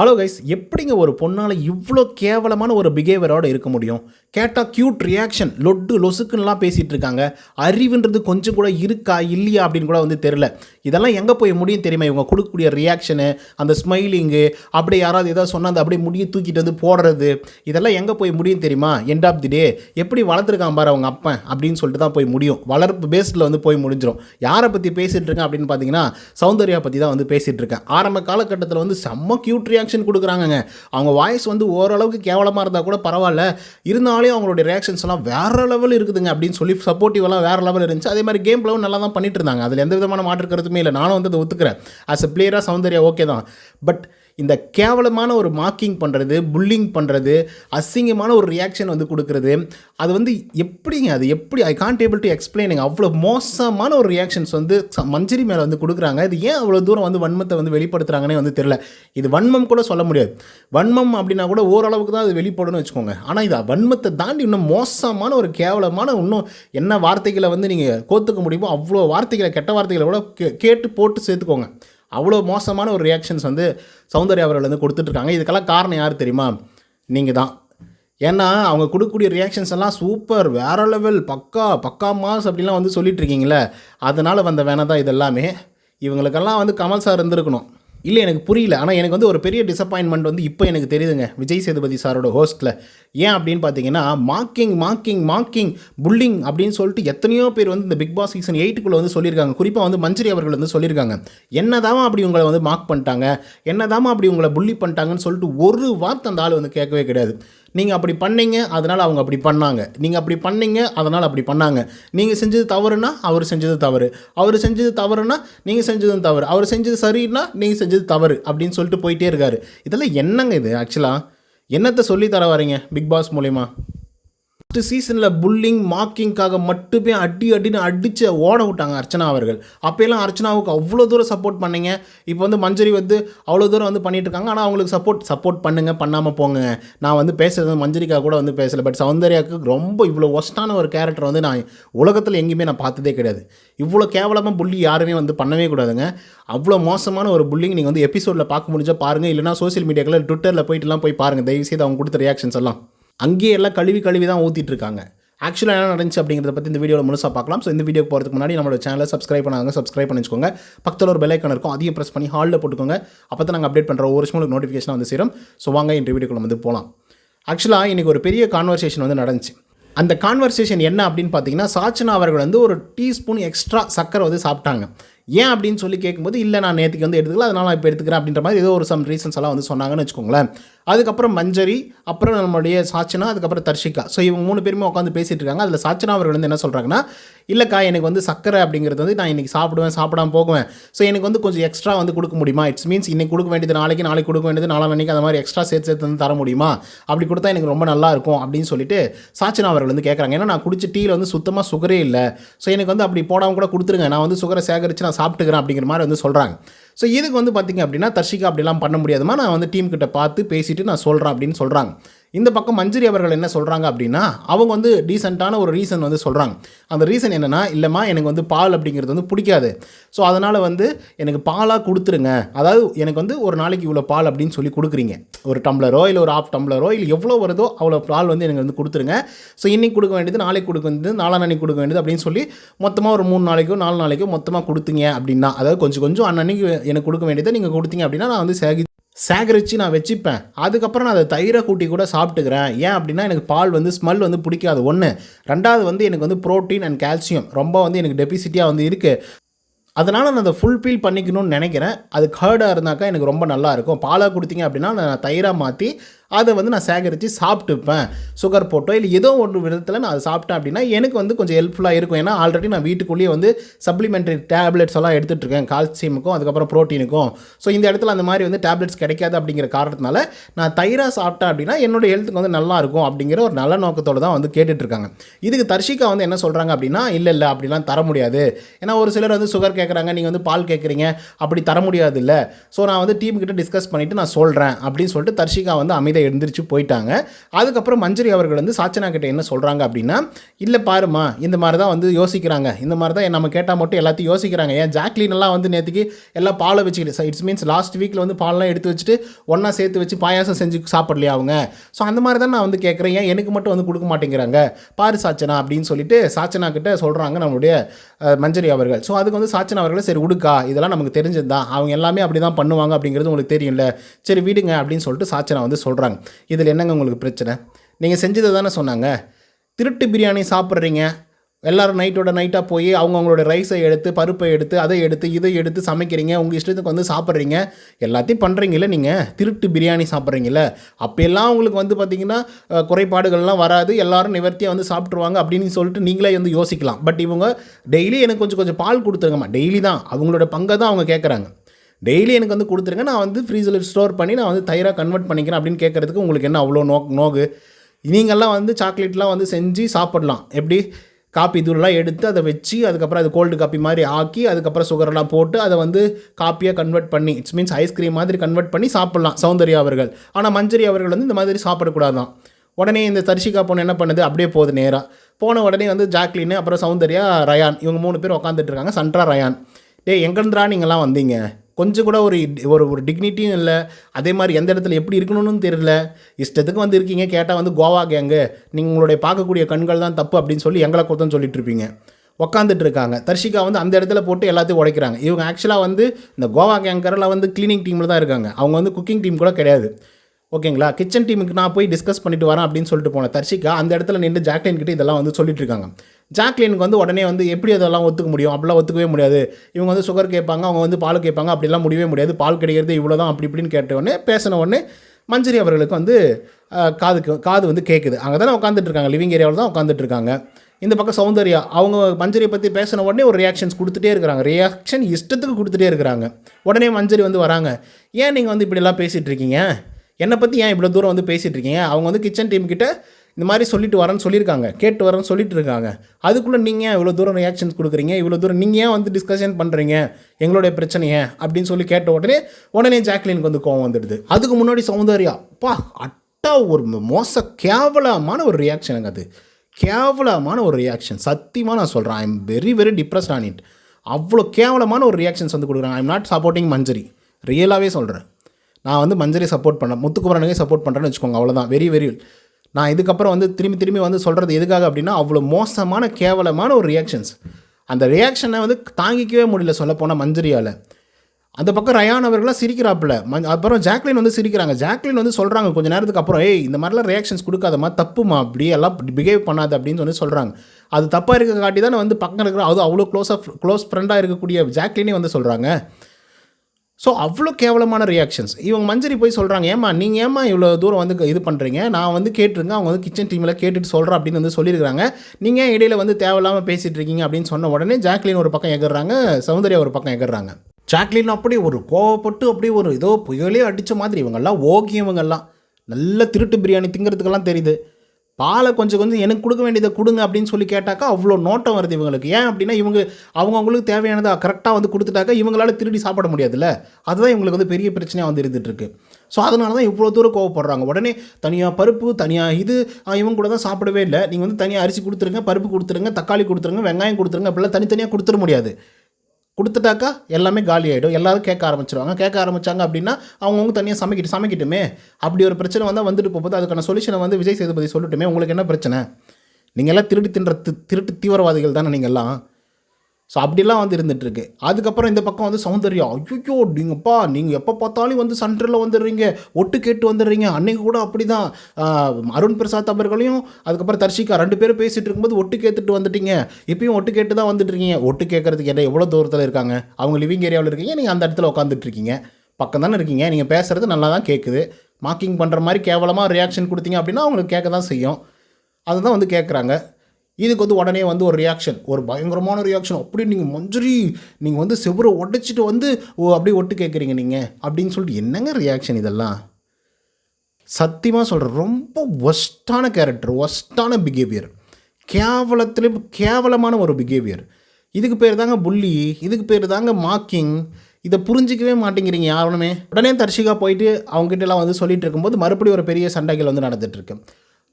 Hello guys எப்படிங்க ஒரு பொண்ணால் இவ்வளோ கேவலமான ஒரு பிஹேவியரோட இருக்க முடியும்? கேட்டால் க்யூட் ரியாக்ஷன் லொட்டு லொசுக்குன்னெலாம் பேசிகிட்டு இருக்காங்க. அறிவுன்றது கொஞ்சம் கூட இருக்கா இல்லையா அப்படின்னு கூட வந்து தெரில இதெல்லாம் எங்கே போய் முடியும் தெரியுமா? இவங்க கொடுக்கக்கூடிய ரியாக்ஷனு அந்த ஸ்மைலிங்கு அப்படியே யாராவது ஏதாவது சொன்னால் அந்த அப்படியே முடியை தூக்கிட்டு வந்து போடுறது இதெல்லாம் எங்கே போய் முடியும் தெரியுமா? எண்ட் ஆஃப் தி டே எப்படி வளர்த்துருக்கான் பாரு அவங்க அப்பன் அப்படின்னு சொல்லிட்டு தான் போய் முடியும். வளர்ப்பு பேஸில் வந்து போய் முடிஞ்சிடும் யாரை பற்றி பேசிகிட்டு இருக்கேன் அப்படின்னு பார்த்தீங்கன்னா சௌந்தர்யா பற்றி தான் வந்து பேசிகிட்டு இருக்கேன். ஆரம்ப காலகட்டத்தில் வந்து செம்ம க்யூட் ரியாக்ஷன் கொடுக்குறாங்கங்க. அவங்க வாய்ஸ் வந்து ஓரளவுக்கு கேவலமாக இருந்தால் கூட பரவாயில்ல. இருந்தாலும் அவங்களுடைய ரியாக்ஷன்ஸ் எல்லாம் வேறு லெவல் இருக்குதுங்க அப்படின்னு சொல்லி சப்போர்ட்டிவெல்லாம் வேறு லெவல் இருந்துச்சு. அதே மாதிரி கேம் பிளவும் நல்லா தான் பண்ணிட்டு இருந்தாங்க. அதில் எந்த விதமான மாற்று கருத்துமே இல்லை. நானும் வந்து அதை ஒத்துக்கிறேன். ஆஸ் அ பிளேயராக சௌந்தர்யா ஓகே தான். பட் இந்த கேவலமான ஒரு மார்க்கிங் பண்ணுறது புல்லிங் பண்ணுறது அசிங்கமான ஒரு ரியாக்ஷன் வந்து கொடுக்குறது. அது வந்து எப்படிங்க அது எப்படி I can't able to explaining அவ்வளோ மோசமான ஒரு ரியாக்ஷன்ஸ் வந்து ச- மஞ்சரி மேலே வந்து கொடுக்குறாங்க. இது ஏன் அவ்வளோ தூரம் வந்து வன்மத்தை வந்து வெளிப்படுத்துகிறாங்கன்னே வந்து தெரில இது வன்மம் கூட சொல்ல முடியாது. வன்மம் அப்படின்னா கூட ஓரளவுக்கு தான் அது வெளிப்படணும்னு வச்சுக்கோங்க. ஆனால் இது வன்மத்தை தாண்டி இன்னும் மோசமான ஒரு கேவலமான இன்னும் என்ன வார்த்தைகளை வந்து நீங்கள் கோத்துக்க முடியுமோ அவ்வளோ வார்த்தைகளை கெட்ட வார்த்தைகளை கூட கேட்டு போட்டு சேர்த்துக்கோங்க. அவ்வளோ மோசமான ஒரு ரியாக்ஷன்ஸ் வந்து சௌந்தர்யா அவர்கள் வந்து கொடுத்துட்ருக்காங்க. இதுக்கெல்லாம் காரணம் யார் தெரியுமா? நீங்கள் தான் ஏன்னா அவங்க கொடுக்கக்கூடிய ரியாக்ஷன்ஸ் எல்லாம் சூப்பர் வேற லெவல் பக்கா பக்கா மாஸ் அப்படிலாம் வந்து சொல்லிட்டு இருக்கீங்களே அதனால் வந்த வேணா தான் இது எல்லாமே இவங்களுக்கெல்லாம் வந்து கமல் சார் இருந்திருக்கணும். இல்லை எனக்கு புரியல. ஆனால் எனக்கு வந்து ஒரு பெரிய டிசப்பாயின்மெண்ட் வந்து இப்போ எனக்கு தெரியுதுங்க. விஜய் சேதுபதி சாரோட ஹோஸ்ட்டில் ஏன் அப்படின்னு பார்த்தீங்கன்னா மார்க்கிங் மார்க்கிங் மார்க்கிங் புல்லிங் அப்படின்னு சொல்லிட்டு எத்தனையோ பேர் வந்து இந்த பிக் பாஸ் சீசன் எயிட்டுக்குள்ளே வந்து சொல்லியிருக்காங்க. குறிப்பாக வந்து மஞ்சரி அவர்கள் வந்து சொல்லியிருக்காங்க. என்னதாமா அப்படி உங்களை வந்து மார்க் பண்ணிட்டாங்க? என்னதாமா அப்படி உங்களை புள்ளி பண்ணிட்டாங்கன்னு சொல்லிட்டு ஒரு வார்த்தை அந்த ஆள் வந்து கேட்கவே கிடையாது. நீங்கள் அப்படி பண்ணீங்க அதனால் அவங்க அப்படி பண்ணாங்க. நீங்கள் அப்படி பண்ணீங்க அதனால் அப்படி பண்ணாங்க. நீங்கள் செஞ்சது தவறுனா அவர் செஞ்சது தவறு. அவர் செஞ்சது தவறுனா நீங்கள் செஞ்சதும் தவறு. அவர் செஞ்சது சரின்னா நீங்கள் செஞ்சது தவறு அப்படின்னு சொல்லிட்டு போயிட்டே இருக்காரு. இதெல்லாம் என்னங்க இது ஆக்சுவலாக என்னத்தை சொல்லி தர வரீங்க பிக் பாஸ் மூலிமா ஃபஸ்ட்டு சீசனில் புல்லிங் மார்க்கிங்காக மட்டுமே அடி அடின்னு அடித்து ஓட விட்டாங்க அர்ச்சனா அவர்கள். அப்போயெல்லாம் அர்ச்சனாவுக்கு அவ்வளோ தூரம் சப்போர்ட் பண்ணீங்க. இப்போ வந்து மஞ்சரி வந்து அவ்வளோ தூரம் வந்து பண்ணிகிட்டு இருக்காங்க. ஆனால் அவங்களுக்கு சப்போர்ட் சப்போர்ட் பண்ணுங்க பண்ணாமல் போங்க. நான் வந்து பேசுகிறது மஞ்சரிக்கா கூட வந்து பேசலை. பட் சௌந்தர்யாவுக்கு ரொம்ப இவ்வளோ ஒஸ்டான ஒரு கேரக்டர் வந்து நான் உலகத்தில் எங்கேயுமே நான் பார்த்ததே கிடையாது. இவ்வளோ கேவலமாக புள்ளி யாருமே வந்து பண்ணவே கூடாதுங்க. அவ்வளோ மோசமான ஒரு புல்லிங் நீங்கள் வந்து எபிசோடில் பார்க்க முடிஞ்சால் பாருங்கள் இல்லைனா சோஷியல் மீடியாக்களில் ட்விட்டரில் போயிட்டுலாம் போய் பாருங்கள் தயவுசெய்து அவங்க கொடுத்த ரியாக்ஷன்ஸ் எல்லாம். அங்கேயே எல்லாம் கழுவி கழுவி தான் ஊற்றிட்டு இருக்காங்க ஆக்சுவலாக என்ன நடந்துச்சு அப்படிங்கிறத பற்றி இந்த வீடியோவில் முழுசாக பார்க்கலாம். ஸோ இந்த வீடியோ போகிறதுக்கு முன்னாடி நம்மளோட சேனலை சப்ஸ்கிரைப் பண்ணாங்க சப்ஸ்கிரைப் பண்ணி வச்சுக்கோங்க பக்கத்தில் ஒரு பெலைக்கன் இருக்கும் அதையும் ப்ரெஸ் பண்ணி ஹாலில் போட்டுக்கோங்க. அப்போ தான் நாங்கள் அப்டேட் பண்ணுற ஒரு வருஷம் நோட்டிஃபிகேஷன் வந்து சேரும். ஸோ வாங்க இந்த வீடியோக்குள்ள வந்து போகலாம் ஆக்சுவலாக இன்றைக்கி ஒரு பெரிய கான்வர்சேஷன் வந்து நடந்துச்சு. அந்த கான்வர்சேஷன் என்ன அப்படின்னு பார்த்தீங்கன்னா சாச்சனா அவர்கள் வந்து ஒரு டீஸ்பூன் எக்ஸ்ட்ரா சக்கரை வந்து சாப்பிட்டாங்க. ஏன் அப்படின்னு சொல்லி கேட்கும்போது இல்லை நான் நேற்றுக்கு வந்து எடுத்துக்கல அதனால் நான் இப்போ எடுத்துக்கிறேன் அப்படின்ற மாதிரி ஏதோ ஒரு சம் ரீசன்ஸ் எல்லாம் வந்து சொன்னாங்கன்னு வச்சுக்கோங்களேன். அதுக்கப்புறம் மஞ்சரி அப்புறம் நம்மளுடைய சாச்சனா அதுக்கப்புறம் தர்ஷிகா. ஸோ இவங்க மூணு பேருமே உட்காந்து பேசிகிட்டு இருக்காங்க. அதில் சாச்சனா அவர்கள் வந்து என்ன சொல்கிறாங்கன்னா இல்லைக்கா எனக்கு வந்து சக்கரை அப்படிங்கிறது வந்து நான் இன்றைக்கி சாப்பிடுவேன் சாப்பிடாம போகுவேன். ஸோ எனக்கு வந்து கொஞ்சம் எக்ஸ்ட்ரா வந்து கொடுக்க முடியுமா? இட்ஸ் மீன்ஸ் இன்றைக்கி கொடுக்க வேண்டியது நாளைக்கு நாளைக்கு கொடுக்க வேண்டியது நாளான்னைக்கு அந்த மாதிரி எக்ஸ்ட்ரா சேர்த்து சேர்த்து வந்து தர முடியுமா? அப்படி கொடுத்தா எனக்கு ரொம்ப நல்லா இருக்கும் அப்படின்னு சொல்லிட்டு சாச்சினா அவர்கள் வந்து கேட்குறாங்க ஏன்னா நான் குடிச்ச டீயில் வந்து சுத்தமாக சுகரே இல்லை. ஸோ எனக்கு வந்து அப்படி போடாமல் கூட கொடுத்துருங்க. நான் வந்து சுகரை சேகரித்து நான் சாப்பிட்டுக்கிறேன் அப்படிங்கிற மாதிரி வந்து சொல்கிறாங்க ஸோ இதுக்கு வந்து பார்த்திங்க அப்படின்னா தர்ஷிகா அப்படிலாம் பண்ண முடியாதுமா நான் வந்து டீம் கிட்ட பார்த்து பேசிட்டு நான் சொல்கிறேன் அப்படின்னு சொல்கிறாங்க இந்த பக்கம் மஞ்சரி அவர்கள் என்ன சொல்கிறாங்க அப்படின்னா அவங்க வந்து டீசெண்டான ஒரு ரீசன் வந்து சொல்கிறாங்க அந்த ரீசன் என்னென்னா இல்லைம்மா எனக்கு வந்து பால் அப்படிங்கிறது வந்து பிடிக்காது. ஸோ அதனால் வந்து எனக்கு பாலாக கொடுத்துருங்க. அதாவது எனக்கு வந்து ஒரு நாளைக்கு இவ்வளோ பால் அப்படின்னு சொல்லி கொடுக்குறீங்க. ஒரு டம்ளரோ இல்லை ஒரு ஆஃப் டம்ளரோ இல்லை எவ்வளோ வருதோ அவ்வளோ பால் வந்து எனக்கு வந்து கொடுத்துருங்க. ஸோ இன்னைக்கு கொடுக்க வேண்டியது நாளைக்கு கொடுக்க வேண்டியது நாளான்னைக்கு கொடுக்க வேண்டியது அப்படின்னு சொல்லி மொத்தமாக ஒரு மூணு நாளைக்கோ நாலு நாளைக்கோ மொத்தமாக கொடுத்தீங்க அப்படின்னா அதாவது கொஞ்சம் கொஞ்சம் அன்னன்னைக்கு எனக்கு கொடுக்க வேண்டியதை நீங்கள் கொடுத்தீங்க அப்படின்னா நான் வந்து சேகி சேகரித்து நான் வச்சுப்பேன். அதுக்கப்புறம் நான் அதை தயிரை கூட்டி கூட சாப்பிட்டுக்கிறேன். ஏன் அப்படின்னா எனக்கு பால் வந்து ஸ்மெல் வந்து பிடிக்காது. ஒன்று ரெண்டாவது வந்து எனக்கு வந்து புரோட்டீன் அண்ட் கால்சியம் ரொம்ப வந்து எனக்கு டெபிசிட்டியாக வந்து இருக்குது அதனால் நான் அதை ஃபுல்ஃபில் பண்ணிக்கணும்னு நினைக்கிறேன். அது கர்டாக இருந்தாக்கா எனக்கு ரொம்ப நல்லா இருக்கும். பாலாக கொடுத்தீங்க அப்படின்னா நான் தயிராக மாற்றி அதை வந்து நான் சேகரித்து சாப்பிட்டுப்பேன். சுகர் போட்டோ இல்லை ஏதோ ஒரு விதத்தில் நான் அதை சாப்பிட்டேன் அப்படின்னா எனக்கு வந்து கொஞ்சம் ஹெல்ப்ஃபுல்லாக இருக்கும். ஏன்னா ஆல்ரெடி நான் வீட்டுக்குள்ளேயே வந்து சப்ளிமெண்ட்ரி டேப்லெட்ஸ் எல்லாம் எடுத்துகிட்டு இருக்கேன். கால்சியமுக்கும் அதுக்கப்புறம் ப்ரோட்டீனுக்கும் ஸோ இந்த இடத்துல அந்த மாதிரி வந்து டேப்லெட்ஸ் கிடைக்காது அப்படிங்கிற காரணத்தினால நான் தயிராக சாப்பிட்டேன் அப்படின்னா என்னோட ஹெல்த்துக்கு வந்து நல்லா இருக்கும் அப்படிங்கிற ஒரு நல்ல நோக்கத்தோடு தான் வந்து கேட்டுட்ருக்காங்க இதுக்கு தர்ஷிகா வந்து என்ன சொல்கிறாங்க அப்படின்னா இல்லை இல்லை அப்படிலாம் தர முடியாது. ஏன்னா ஒரு சிலர் வந்து சுகர் கேட்குறாங்க நீங்கள் வந்து பால் கேட்குறீங்க அப்படி தர முடியாது இல்லை ஸோ நான் வந்து டீம் கிட்ட டிஸ்கஸ் பண்ணிவிட்டு நான் சொல்கிறேன் அப்படின்னு சொல்லிட்டு தர்ஷிகா வந்து அமைதி கீழே எழுந்திரிச்சு போயிட்டாங்க. அதுக்கப்புறம் மஞ்சரி அவர்கள் வந்து சாச்சனா கிட்ட என்ன சொல்கிறாங்க அப்படின்னா இல்லை பாருமா இந்த மாதிரி தான் வந்து யோசிக்கிறாங்க. இந்த மாதிரி தான் நம்ம கேட்டால் மட்டும் எல்லாத்தையும் யோசிக்கிறாங்க. ஏன் ஜாக்லின் எல்லாம் வந்து நேற்றுக்கு எல்லாம் பாலை வச்சுக்கிட்டு இட்ஸ் மீன்ஸ் லாஸ்ட் வீக்கில் வந்து பால்லாம் எடுத்து வச்சுட்டு ஒன்றா சேர்த்து வச்சு பாயாசம் செஞ்சு சாப்பிடலையா அவங்க? ஸோ அந்த மாதிரி தான் நான் வந்து கேட்குறேன் ஏன் எனக்கு மட்டும் வந்து கொடுக்க மாட்டேங்கிறாங்க? பாரு சாச்சனா அப்படின்னு சொல்லிட்டு சாச்சனா கிட்ட சொல்கிறாங்க நம்மளுடைய மஞ்சரி அவர்கள். ஸோ அதுக்கு வந்து சாச்சன் அவர்களை சரி உடுக்கா? இதெல்லாம் நமக்கு தெரிஞ்சது தான். அவங்க எல்லாமே அப்படி தான் பண்ணுவாங்க அப்படிங்கிறது உங்களுக்கு தெரியும்ல. சரி விடுங்க அப்படின்னு சொல்லிட்டு சாச்சனா வந்து சொல்கிறாங்க இதில் என்னங்க உங்களுக்கு பிரச்சனை? நீங்கள் செஞ்சது தானே சொன்னாங்க. திருட்டு பிரியாணி சாப்பிட்றீங்க. எல்லாரும் நைட்டோட நைட்டாக போய் அவங்கவுங்களோட ரைஸை எடுத்து பருப்பை எடுத்து அதை எடுத்து இதை எடுத்து சமைக்கிறீங்க. உங்கள் இஷ்டத்துக்கு வந்து சாப்பிட்றீங்க. எல்லாத்தையும் பண்ணுறீங்கல்ல நீங்கள் திருட்டு பிரியாணி சாப்பிட்றீங்கள அப்போல்லாம் உங்களுக்கு வந்து பார்த்திங்கன்னா குறைபாடுகள்லாம் வராது. எல்லோரும் நிவர்த்தியாக வந்து சாப்பிட்ருவாங்க அப்படின்னு சொல்லிட்டு நீங்களே வந்து யோசிக்கலாம். பட் இவங்க டெய்லி எனக்கு கொஞ்சம் கொஞ்சம் பால் கொடுத்துருங்கம்மா. டெய்லி தான். அவங்களோட பங்கை தான் அவங்க கேட்குறாங்க டெய்லி எனக்கு வந்து கொடுத்துருங்க. நான் வந்து ஃப்ரீஸில் ஸ்டோர் பண்ணி நான் வந்து தயிராக கன்வெர்ட் பண்ணிக்கிறேன் அப்படின்னு கேட்குறதுக்கு உங்களுக்கு என்ன அவ்வளோ நோக் நோகு? நீங்கள்லாம் வந்து சாக்லேட்லாம் வந்து செஞ்சு சாப்பிட்லாம். எப்படி? காப்பி தூள்லாம் எடுத்து அதை வச்சு அதுக்கப்புறம் அது கோல்டு காப்பி மாதிரி ஆக்கி அதுக்கப்புறம் சுகரெல்லாம் போட்டு அதை வந்து காப்பியாக கன்வெர்ட் பண்ணி இட்ஸ் மீன்ஸ் ஐஸ்கிரீம் மாதிரி கன்வெர்ட் பண்ணி சாப்பிட்லாம் சௌந்தர்யா அவர்கள். ஆனால் மஞ்சரி அவர்கள் வந்து இந்த மாதிரி சாப்பிடக்கூடாதான். உடனே இந்த தர்ஷிகா பொண்ணு என்ன பண்ணுது? அப்படியே போகுது நேராக போன உடனே வந்து ஜாக்லின் அப்புறம் சௌந்தர்யா ரயான் இவங்க மூணு பேர் உட்காந்துட்டு இருக்காங்க சன்ட்ரா ரயான். டேய் எங்கேருந்துரா நீங்களாம் வந்தீங்க? கொஞ்சம் கூட ஒரு ஒரு ஒரு டிக்னிட்டியும் இல்லை. அதே மாதிரி எந்த இடத்துல எப்படி இருக்கணும்னு தெரியல. இஷ்டத்துக்கு வந்து இருக்கீங்க கேட்டால் வந்து கோவா கேங்கு நீங்கள் உங்களுடைய பார்க்கக்கூடிய கண்கள் தான் தப்பு அப்படின்னு சொல்லி எங்களை குத்தம் சொல்லிட்டு இருப்பீங்க. உக்காந்துட்டு இருக்காங்க. தர்ஷிகா வந்து அந்த இடத்துல போட்டு எல்லாத்தையும் உடைக்கிறாங்க. இவங்க ஆக்சுவலாக வந்து இந்த கோவா கேங்கரில் வந்து க்ளீனிங் டீமில் தான் இருக்காங்க. அவங்க வந்து குக்கிங் டீம் கூட கிடையாது. ஓகேங்களா? கிச்சன் டீமுக்கு நான் போய் டிஸ்கஸ் பண்ணிட்டு வரேன் அப்படின்னு சொல்லிட்டு போனேன். தர்ஷிகா அந்த இடத்துல நின்று ஜாக்லின் கிட்ட இதெல்லாம் வந்து சொல்லிட்டு இருக்காங்க. ஜாக்லினுக்கு வந்து உடனே வந்து எப்படி அதெல்லாம் ஒத்துக்க முடியும்? அப்படிலாம் ஒத்துக்கவே முடியாது. இவங்க வந்து சுகர் கேட்பாங்க அவங்க வந்து பால் கேட்பாங்க அப்படிலாம் முடியவே முடியாது. பால் கிடைக்கிறது இவ்வளோ தான் அப்படி இப்படின்னு கேட்ட உடனே பேசின உடனே மஞ்சரி அவர்களுக்கு வந்து காதுக்கு காது வந்து கேட்குது அங்கே தானே உட்காந்துட்டு இருக்காங்க. லிவிங் ஏரியாவில் தான் உட்காந்துட்டு இருக்காங்க. இந்த பக்கம் சௌந்தர்யா அவங்க மஞ்சரியை பற்றி பேசின உடனே ஒரு ரியாக்ஷன்ஸ் கொடுத்துட்டே இருக்கிறாங்க. ரியாக்ஷன் இஷ்டத்துக்கு கொடுத்துட்டே இருக்கிறாங்க. உடனே மஞ்சரி வந்து வராங்க. ஏன் நீங்கள் வந்து இப்படிலாம் பேசிகிட்டு இருக்கீங்க? என்னை பற்றி ஏன் இவ்வளோ தூரம் வந்து பேசிகிட்டு இருக்கீங்க? அவங்க வந்து கிச்சன் டீம் கிட்ட இந்த மாதிரி சொல்லிட்டு வரேன்னு சொல்லியிருக்காங்க. கேட்டு வரேன்னு சொல்லிட்டு இருக்காங்க. அதுக்குள்ளே நீங்கள் ஏன் இவ்வளோ தூரம் ரியாக்ஷன்ஸ் கொடுக்குறீங்க? இவ்வளோ தூரம் நீங்கள் ஏன் வந்து டிஸ்கஷன் பண்ணுறீங்க எங்களுடைய பிரச்சனையை அப்படின்னு சொல்லி கேட்ட உடனே உடனே ஜாக்லினுக்கு வந்து கோவம் வந்துடுது. அதுக்கு முன்னாடி சௌந்தர்யா பா அட்டா ஒரு மோச கேவலமான ஒரு ரியாக்ஷனுங்க அது. கேவலமான ஒரு ரியாக்ஷன் சத்தியமாக நான் சொல்கிறேன் I am very very depressed on it அவ்வளோ கேவலமான ஒரு ரியாக்ஷன்ஸ் வந்து கொடுக்குறாங்க. I am not supporting Manjari ரியலாகவே சொல்கிறேன் நான் வந்து மஞ்சளை சப்போர்ட் பண்ணேன் முத்துக்குமரனுக்கே சப்போர்ட் பண்ணுறேன்னு வச்சுக்கோங்க அவ்வளோதான் வெரி வெரி நான் இதுக்கப்புறம் வந்து திரும்பி திரும்பி வந்து சொல்கிறது எதுக்காக அப்படின்னா அவ்வளோ மோசமான கேவலமான ஒரு ரியாக்ஷன்ஸ் அந்த ரியாக்ஷனை வந்து தாங்கிக்கவே முடியல சொல்லப்போனால் மஞ்சரியால். அந்த பக்கம் ரயான் அவர்களாம் சிரிக்கிறாப்புல. அப்புறம் ஜாக்லின் வந்து சிரிக்கிறாங்க. ஜாக்லின் வந்து சொல்கிறாங்க கொஞ்சம் நேரத்துக்கு அப்புறம் ஏய் இந்த மாதிரிலாம் ரியாக்ஷன்ஸ் கொடுக்காதம்மா தப்புமா அப்படி எல்லாம் பிஹேவ் பண்ணாது அப்படின்னு சொல்லி சொல்கிறாங்க அது தப்பாக இருக்க காட்டி தானே வந்து பக்கம் இருக்கிற அது அவ்வளோ க்ளோஸாக க்ளோஸ் ஃப்ரெண்டாக இருக்கக்கூடிய ஜாக்லினே வந்து சொல்கிறாங்க ஸோ அவ்வளோ கேவலமான ரியாக்ஷன்ஸ் இவங்க மஞ்சரி போய் சொல்கிறாங்க ஏம்மா நீங்கள் ஏம்மா இவ்வளோ தூரம் வந்து இது பண்ணுறீங்க நான் வந்து கேட்டுருங்க அவங்க வந்து கிச்சன் டீமில் கேட்டுட்டு சொல்கிறேன் அப்படின்னு வந்து சொல்லியிருக்காங்க நீங்கள் ஏன் இடையில வந்து தேவையில்லாமல் பேசிகிட்டு இருக்கீங்க? அப்படின்னு சொன்ன உடனே ஜாக்லின் ஒரு பக்கம் எகுறாங்க சௌந்தர்யா ஒரு பக்கம் எகுறாங்க ஜாக்லின் அப்படியே ஒரு கோவப்பட்டு அப்படியே ஒரு ஏதோ புயலே அடித்த மாதிரி இவங்கெல்லாம் ஓகே இவங்கெல்லாம். நல்ல திருட்டு பிரியாணி திங்கிறதுக்கெல்லாம் தெரியுது. பாலை கொஞ்சம் கொஞ்சம் எனக்கு கொடுக்க வேண்டியதை கொடுங்க அப்படின்னு சொல்லி கேட்டாக்கா அவ்வளோ நோட்டம் வருது இவங்களுக்கு. ஏன் அப்படின்னா இவங்க அவங்கவுங்களுக்கு தேவையானதை கரெக்டாக வந்து கொடுத்துட்டாக்கா இவங்களால திருடி சாப்பிட முடியாதுல்ல? அதுதான் இவங்களுக்கு வந்து பெரிய பிரச்சனையாக வந்து இருந்துகிட்ருக்கு ஸோ அதனால தான் இவ்வளோ தூரம் கோவப்படுறாங்க. உடனே தனியாக பருப்பு தனியாக இது இவங்க கூட தான் சாப்பிடவே இல்லை. நீங்கள் வந்து தனியாக அரிசி கொடுத்துருங்க பருப்பு கொடுத்துருங்க தக்காளி கொடுத்துருங்க வெங்காயம் கொடுத்துருங்க அப்படிலாம் தனித்தனியாக கொடுத்துட முடியாது. கொடுத்துட்டாக்கா எல்லாமே காலி ஆகிடும் எல்லோரும் கேட்க ஆரம்பிச்சிருவாங்க. கேட்க ஆரம்பிச்சாங்க அப்படின்னா அவங்கவுங்க தனியாக சமைக்கிட்டு சமைக்கட்டுமே. அப்படி ஒரு பிரச்சனை வந்தால் வந்துட்டு போகும்போது அதுக்கான சொல்யூஷனை வந்து விஜய் சேதுபதி சொல்லட்டுமே. உங்களுக்கு என்ன பிரச்சனை? நீங்கள் எல்லாம் திருடி தின்ற திரு திருட்டு தீவிரவாதிகள் தானே நீங்கள் எல்லாம். ஸோ அப்படிலாம் வந்து இருந்துகிட்ருக்கு அதுக்கப்புறம் இந்த பக்கம் வந்து சௌந்தர்யா ஐயோ நீங்கப்பா நீங்கள் எப்போ பார்த்தாலும் வந்து சென்டரில் வந்துடுறீங்க ஒட்டு கேட்டு வந்துடுறீங்க. அன்னைக்கு கூட அப்படி தான் அருண் பிரசாத் அவர்களையும் அதுக்கப்புறம் தர்ஷிகா ரெண்டு பேரும் பேசிகிட்டு இருக்கும்போது ஒட்டு கேட்டுட்டு வந்துட்டீங்க. இப்பயும் ஒட்டு கேட்டு தான் வந்துட்டு இருக்கீங்க. ஒட்டு கேட்குறதுக்கு என்ன எவ்வளோ தூரத்தில் இருக்காங்க? அவங்க லிவிங் ஏரியாவில் இருக்கீங்க நீங்கள் அந்த இடத்துல உட்காந்துட்டு இருக்கீங்க. பக்கம் தானே இருக்கீங்க நீங்கள் பேசுகிறது நல்லா தான் கேட்குது மார்க்கிங் பண்ணுற மாதிரி கேவலமாக ரியாக்ஷன் கொடுத்தீங்க அப்படின்னா அவங்களுக்கு கேட்க தான் செய்யும். அதுதான் வந்து கேட்குறாங்க. இதுக்கு வந்து உடனே வந்து ஒரு ரியாக்ஷன் ஒரு பயங்கரமான ரியாக்ஷன் அப்படி நீங்கள் மஞ்சரி நீங்கள் வந்து செவ்வரை உடைச்சிட்டு வந்து ஓ அப்படியே ஒட்டு கேட்குறீங்க நீங்கள் அப்படின்னு சொல்லிட்டு என்னங்க ரியாக்ஷன் இதெல்லாம்? சத்தியமாக சொல்கிறேன் ரொம்ப ஒஸ்ட்டான கேரக்டர் ஒஸ்ட்டான பிஹேவியர் கேவலத்திலே கேவலமான ஒரு பிஹேவியர் இதுக்கு பேர் தாங்க புள்ளி இதுக்கு பேர் தாங்க மாக்கிங் இதை புரிஞ்சிக்கவே மாட்டேங்கிறீங்க யாருமே. உடனே தர்ஷிகா போயிட்டு அவங்ககிட்ட எல்லாம் வந்து சொல்லிட்டு இருக்கும்போது மறுபடியும் ஒரு பெரிய சண்டைகள் வந்து நடந்துட்டு இருக்கு.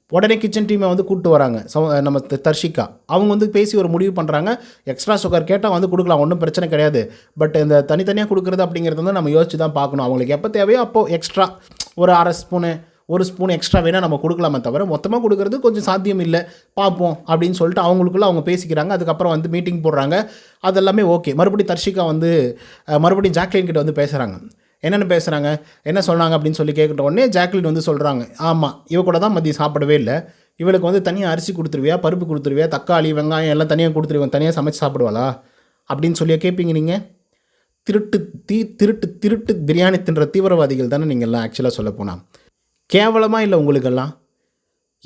உடனே கிச்சன் டீமை வந்து கூப்பிட்டு வராங்க. சௌ- நம்ம தர்ஷிகா. அவங்க வந்து பேசி ஒரு முடிவு பண்ணுறாங்க எக்ஸ்ட்ரா சுகர் கேட்டால் வந்து கொடுக்கலாம் ஒன்றும் பிரச்சனை கிடையாது. பட் இந்த தனித்தனியாக கொடுக்குறது அப்படிங்கிறது வந்து நம்ம யோசிச்சு தான் பார்க்கணும். அவங்களுக்கு எப்போ தேவையோ அப்போது எக்ஸ்ட்ரா ஒரு அரை ஸ்பூனு ஒரு ஸ்பூன் எக்ஸ்ட்ரா வேணால் நம்ம கொடுக்கலாமே தவிர மொத்தமாக கொடுக்குறது கொஞ்சம் சாத்தியம் இல்லை. பார்ப்போம் அப்படின்னு சொல்லிட்டு அவங்களுக்குள்ள அவங்க பேசிக்கிறாங்க. அதுக்கப்புறம் வந்து மீட்டிங் போடுறாங்க. அதெல்லாமே ஓகே மறுபடியும் தர்ஷிகா வந்து மறுபடியும் ஜாக்லின் கிட்ட வந்து பேசுகிறாங்க என்னென்ன பேசுகிறாங்க என்ன சொன்னாங்க அப்படின்னு சொல்லி கேட்குற உடனே ஜாக்லின் வந்து சொல்கிறாங்க ஆமாம் இவ கூட தான் மதியம் சாப்பிடவே இல்லை. இவளுக்கு வந்து தனியாக அரிசி கொடுத்துருவியா பருப்பு கொடுத்துருவியா தக்காளி வெங்காயம் எல்லாம் தனியாக கொடுத்துருவேன் தனியாக சமைச்சு சாப்பிடுவாளா? அப்படின்னு சொல்லி கேட்பீங்க நீங்கள் திருட்டு தீ திருட்டு திருட்டு பிரியாணி தின்ற தீவிரவாதிகள் தானே நீங்கள்லாம் ஆக்சுவலாக சொல்ல போனால் கேவலமாக இல்லை உங்களுக்கெல்லாம்?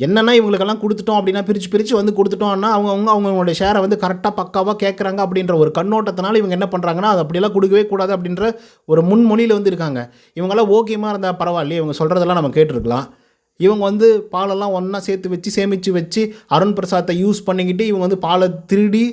என்னென்னா இவங்களுக்கெல்லாம் கொடுத்துட்டோம் அப்படின்னா பிரித்து பிரித்து வந்து கொடுத்துட்டோம்னா அவங்க அவங்க அவங்களுடைய ஷேரை வந்து கரெக்டாக பக்காவாக கேட்குறாங்க அப்படின்ற ஒரு கண்ணோட்டத்தினால இவங்க என்ன பண்ணுறாங்கன்னா அது அப்படியெல்லாம் கொடுக்கவே கூடாது அப்படின்ற ஒரு முன்மொழியில் வந்து இருக்காங்க. இவங்கெல்லாம் ஓகேமாக இருந்தால் பரவாயில்லையே இவங்க சொல்கிறதெல்லாம் நம்ம கேட்டிருக்கலாம். இவங்க வந்து பாலெல்லாம் ஒன்றா சேர்த்து வச்சு சேமித்து வச்சு அருண் பிரசாத்தை யூஸ் பண்ணிக்கிட்டு இவங்க வந்து பாலை திருடி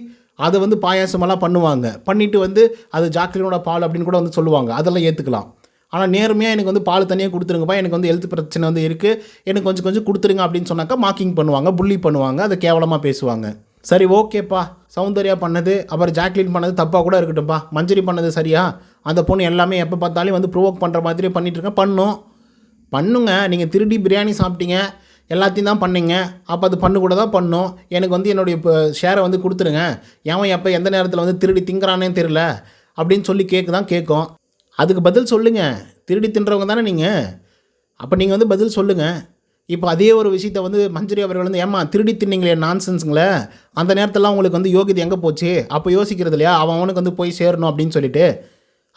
அதை வந்து பாயாசமெல்லாம் பண்ணுவாங்க. பண்ணிவிட்டு வந்து அது ஜாக்லினோட பால் அப்படின்னு கூட வந்து சொல்லுவாங்க. அதெல்லாம் ஏற்றுக்கலாம் ஆனால் நேர்மையாக எனக்கு வந்து பால் தனியாக கொடுத்துருங்கப்பா எனக்கு வந்து ஹெல்த் பிரச்சனை வந்து இருக்குது எனக்கு கொஞ்சம் கொஞ்சம் கொடுத்துருங்க அப்படின்னு சொன்னாக்கா மார்க்கிங் பண்ணுவாங்க புள்ளி பண்ணுவாங்க அதை கேவலமாக பேசுவாங்க. சரி ஓகேப்பா. சௌந்தர்யா பண்ணது அப்புறம் ஜாக்லின் பண்ணது தப்பாக கூட இருக்கட்டும்ப்பா. மஞ்சரி பண்ணது சரியா? அந்த பொண்ணு எல்லாமே எப்போ பார்த்தாலும் வந்து ப்ரோவோக் பண்ணுற மாதிரி பண்ணிட்டு இருக்கேன் பண்ணும். பண்ணுங்க. நீங்கள் திருடி பிரியாணி சாப்பிட்டீங்க. எல்லாத்தையும் தான் பண்ணீங்க. அப்போ அது பண்ணு கூட தான் பண்ணும். எனக்கு வந்து என்னுடைய இப்போ ஷேரை வந்து கொடுத்துருங்க. ஏன் எப்போ எந்த நேரத்தில் வந்து திருடி திங்கிறானே தெரில அப்படின்னு சொல்லி கேட்க தான் கேட்கும் அதுக்கு பதில் சொல்லுங்கள் திருடி தின்றவங்க தானே நீங்கள் அப்போ நீங்கள் வந்து பதில் சொல்லுங்கள் இப்போ அதே ஒரு விஷயத்தை வந்து மஞ்சரி அவர்கள் வந்து ஏமா திருடி தின்னீங்களே நான்சென்ஸுங்களே அந்த நேரத்தில் உங்களுக்கு வந்து யோகிதை எங்கே போச்சு? அப்போ யோசிக்கிறது இல்லையா? அவன் அவனுக்கு வந்து போய் சேரணும் அப்படின்னு சொல்லிட்டு.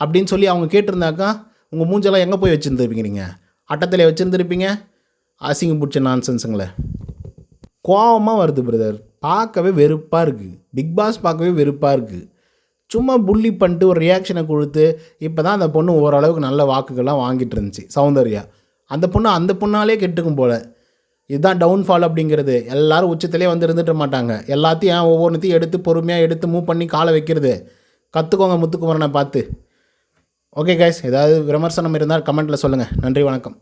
அப்படின்னு சொல்லி அவங்க கேட்டிருந்தாக்கா உங்கள் மூஞ்செல்லாம் எங்கே போய் வச்சுருந்துருப்பீங்க நீங்கள் அட்டத்தில் வச்சுருந்துருப்பீங்க? அசிங்கம் பிடிச்ச நான்சென்ஸுங்களே கோவமாக வருது பிரதர் பார்க்கவே வெறுப்பாக இருக்குது பிக் பாஸ் பார்க்கவே வெறுப்பாக இருக்குது சும்மா புள்ளி பண்ணிட்டு ஒரு ரியாக்ஷனை கொடுத்து இப்போ தான் அந்த பொண்ணு ஓரளவுக்கு நல்ல வாக்குகள்லாம் வாங்கிட்டு இருந்துச்சு சௌந்தர்யா. அந்த பொண்ணு அந்த பொண்ணாலே கெட்டுக்கும் போல. இதுதான் டவுன்ஃபால் அப்படிங்கிறது. எல்லோரும் உச்சத்திலே வந்து இருந்துட்டு மாட்டாங்க. எல்லாத்தையும் ஏன் ஒவ்வொன்றுத்தையும் எடுத்து பொறுமையாக எடுத்து மூவ் பண்ணி காலை வைக்கிறது? கற்றுக்கோங்க முத்துக்குமரனை பார்த்து. ஓகே கைஸ் ஏதாவது விமர்சனம் இருந்தால் கமெண்ட்டில் சொல்லுங்கள் நன்றி வணக்கம்.